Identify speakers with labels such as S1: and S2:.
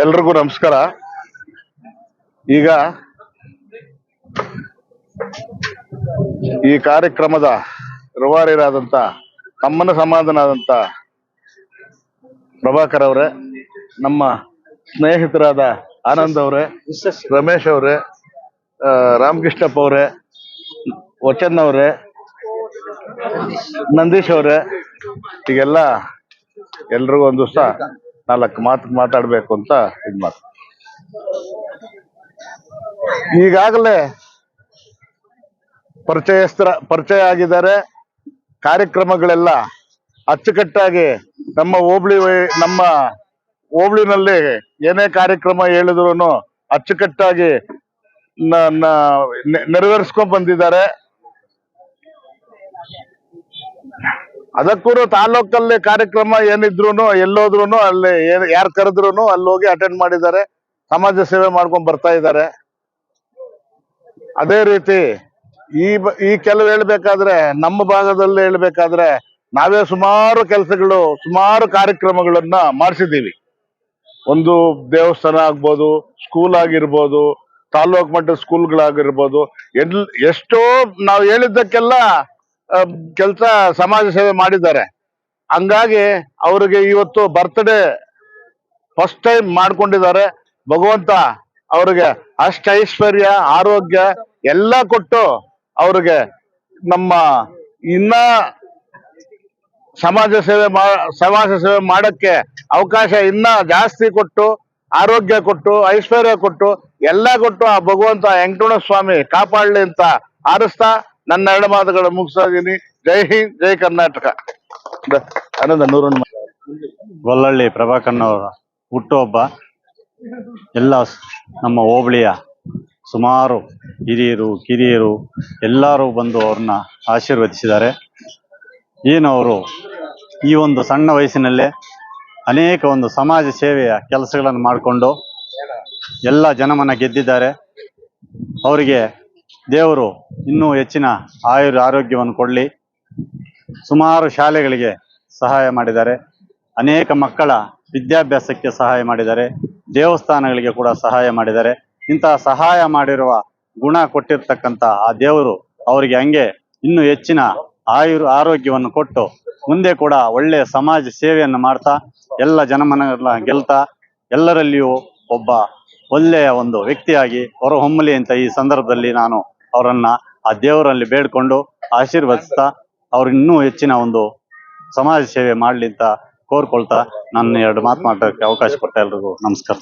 S1: ಎಲ್ರಿಗೂ ನಮಸ್ಕಾರ. ಈಗ ಈ ಕಾರ್ಯಕ್ರಮದ ರುವಾರಿರಾದಂತ ತಮ್ಮನ ಸಮಾಧಾನದಂತ ಪ್ರಭಾಕರ್ ಅವರೇ, ನಮ್ಮ ಸ್ನೇಹಿತರಾದ ಆನಂದ್ ಅವರೇ, ರಮೇಶ್ ಅವರೇ ರಾಮಕೃಷ್ಣಪ್ಪ ಅವರೇ, ವಚನ್ ಅವರೇ, ನಂದೀಶ್ ಅವರೇ, ಈಗೆಲ್ಲ ಎಲ್ರಿಗೂ ಒಂದು ದಿವಸ ನಾಲ್ಕು ಮಾತು ಮಾತಾಡ್ಬೇಕು ಅಂತ ಇದ್ ಮಾತು. ಈಗಾಗಲೇ ಪರಿಚಯಸ್ತರ ಪರಿಚಯ ಆಗಿದ್ದಾರೆ. ಕಾರ್ಯಕ್ರಮಗಳೆಲ್ಲ ಅಚ್ಚುಕಟ್ಟಾಗಿ ನಮ್ಮ ಹೋಬಳಿ ನಮ್ಮ ಹೋಬಳಿನಲ್ಲಿ ಏನೇ ಕಾರ್ಯಕ್ರಮ ಹೇಳಿದ್ರು ಅಚ್ಚುಕಟ್ಟಾಗಿ ನೆರವೇರಿಸ್ಕೊಂಡ್ ಬಂದಿದ್ದಾರೆ. ಅದಕ್ಕೂ ತಾಲೂಕಲ್ಲಿ ಕಾರ್ಯಕ್ರಮ ಏನಿದ್ರು ಎಲ್ಲೋದ್ರು ಅಲ್ಲಿ ಯಾರು ಕರೆದ್ರು ಅಲ್ಲಿ ಹೋಗಿ ಅಟೆಂಡ್ ಮಾಡಿದ್ದಾರೆ. ಸಮಾಜ ಸೇವೆ ಮಾಡ್ಕೊಂಡ್ ಬರ್ತಾ ಇದ್ದಾರೆ. ಅದೇ ರೀತಿ ಈ ಈ ಕೆಲವು ಹೇಳ್ಬೇಕಾದ್ರೆ, ನಮ್ಮ ಭಾಗದಲ್ಲಿ ಹೇಳ್ಬೇಕಾದ್ರೆ, ನಾವೇ ಸುಮಾರು ಕೆಲಸಗಳು, ಸುಮಾರು ಕಾರ್ಯಕ್ರಮಗಳನ್ನ ಮಾಡಿಸಿದ್ದೀವಿ. ಒಂದು ದೇವಸ್ಥಾನ ಆಗ್ಬೋದು ಸ್ಕೂಲ್ ಆಗಿರ್ಬೋದು, ತಾಲೂಕ್ ಮಟ್ಟದ ಸ್ಕೂಲ್ಗಳಾಗಿರ್ಬೋದು ಎಲ್, ಎಷ್ಟೋ ನಾವು ಹೇಳಿದ್ದಕ್ಕೆಲ್ಲ ಕೆಲಸ ಸಮಾಜ ಸೇವೆ ಮಾಡಿದ್ದಾರೆ. ಹಂಗಾಗಿ ಅವರಿಗೆ ಇವತ್ತು ಬರ್ತ್ಡೇ ಫಸ್ಟ್ ಟೈಮ್ ಮಾಡ್ಕೊಂಡಿದ್ದಾರೆ. ಭಗವಂತ ಅವ್ರಿಗೆ ಅಷ್ಟ ಐಶ್ವರ್ಯ, ಆರೋಗ್ಯ ಎಲ್ಲ ಕೊಟ್ಟು ಅವ್ರಿಗೆ ನಮ್ಮ ಇನ್ನ ಸಮಾಜ ಸೇವೆ ಸಮಾಜ ಸೇವೆ ಮಾಡಕ್ಕೆ ಅವಕಾಶ ಇನ್ನ ಜಾಸ್ತಿ ಕೊಟ್ಟು, ಆರೋಗ್ಯ ಕೊಟ್ಟು, ಐಶ್ವರ್ಯ ಕೊಟ್ಟು ಎಲ್ಲ ಕೊಟ್ಟು ಆ ಭಗವಂತ ವೆಂಕಟೇಶ್ವರ ಸ್ವಾಮಿ ಕಾಪಾಡ್ಲಿ ಅಂತ ಆರಿಸ್ತಾ ನನ್ನ ಎರಡು ಮಾತುಗಳು ಮುಗಿಸ್ತಾ ಜೈ ಹಿಂದ್, ಜೈ ಕರ್ನಾಟಕ. ದ- ಆನಂದ, ನೂರನ್ನು
S2: ಗೊಲ್ಲಳ್ಳಿ ಪ್ರಭಾಕರ್ನವರ ಹುಟ್ಟುಹಬ್ಬ. ಎಲ್ಲ ನಮ್ಮ ಹೋಬಳಿಯ ಸುಮಾರು ಹಿರಿಯರು, ಕಿರಿಯರು ಎಲ್ಲರೂ ಬಂದು ಅವ್ರನ್ನ ಆಶೀರ್ವದಿಸಿದ್ದಾರೆ. ಏನು ಅವರು ಈ ಒಂದು ಸಣ್ಣ ವಯಸ್ಸಿನಲ್ಲೇ ಅನೇಕ ಒಂದು ಸಮಾಜ ಸೇವೆಯ ಕೆಲಸಗಳನ್ನು ಮಾಡಿಕೊಂಡು ಎಲ್ಲ ಜನಮನ ಗೆದ್ದಿದ್ದಾರೆ. ಅವರಿಗೆ ದೇವರು ಇನ್ನೂ ಹೆಚ್ಚಿನ ಆಯುರ್ ಆರೋಗ್ಯವನ್ನು ಕೊಡಲಿ. ಸುಮಾರು ಶಾಲೆಗಳಿಗೆ ಸಹಾಯ ಮಾಡಿದ್ದಾರೆ. ಅನೇಕ ಮಕ್ಕಳ ವಿದ್ಯಾಭ್ಯಾಸಕ್ಕೆ ಸಹಾಯ ಮಾಡಿದ್ದಾರೆ. ದೇವಸ್ಥಾನಗಳಿಗೆ ಕೂಡ ಸಹಾಯ ಮಾಡಿದ್ದಾರೆ. ಇಂತಹ ಸಹಾಯ ಮಾಡಿರುವ ಗುಣ ಕೊಟ್ಟಿರ್ತಕ್ಕಂಥ ಆ ದೇವರು ಅವರಿಗೆ ಹಂಗೆ ಇನ್ನೂ ಹೆಚ್ಚಿನ ಆಯುರ್ ಆರೋಗ್ಯವನ್ನು ಕೊಟ್ಟು ಮುಂದೆ ಕೂಡ ಒಳ್ಳೆಯ ಸಮಾಜ ಸೇವೆಯನ್ನು ಮಾಡ್ತಾ, ಎಲ್ಲ ಜನಮನ ಗೆಲ್ತಾ, ಎಲ್ಲರಲ್ಲಿಯೂ ಒಬ್ಬ ಒಳ್ಳೆಯ ಒಂದು ವ್ಯಕ್ತಿಯಾಗಿ ಹೊರಹೊಮ್ಮಲಿ ಅಂತ ಈ ಸಂದರ್ಭದಲ್ಲಿ ನಾನು ಅವರನ್ನ ಆ ದೇವರಲ್ಲಿ ಬೇಡ್ಕೊಂಡು ಆಶೀರ್ವದಿಸ್ತಾ ಅವ್ರು ಇನ್ನೂ ಹೆಚ್ಚಿನ ಒಂದು ಸಮಾಜ ಸೇವೆ ಮಾಡ್ಲಿ ಅಂತ ಕೋರ್ಕೊಳ್ತಾ ನನ್ನ ಎರಡು ಮಾತು ಮಾತಾಡಕ್ಕೆ ಅವಕಾಶ ಕೊಟ್ಟ ಎಲ್ರಿಗೂ ನಮಸ್ಕಾರ.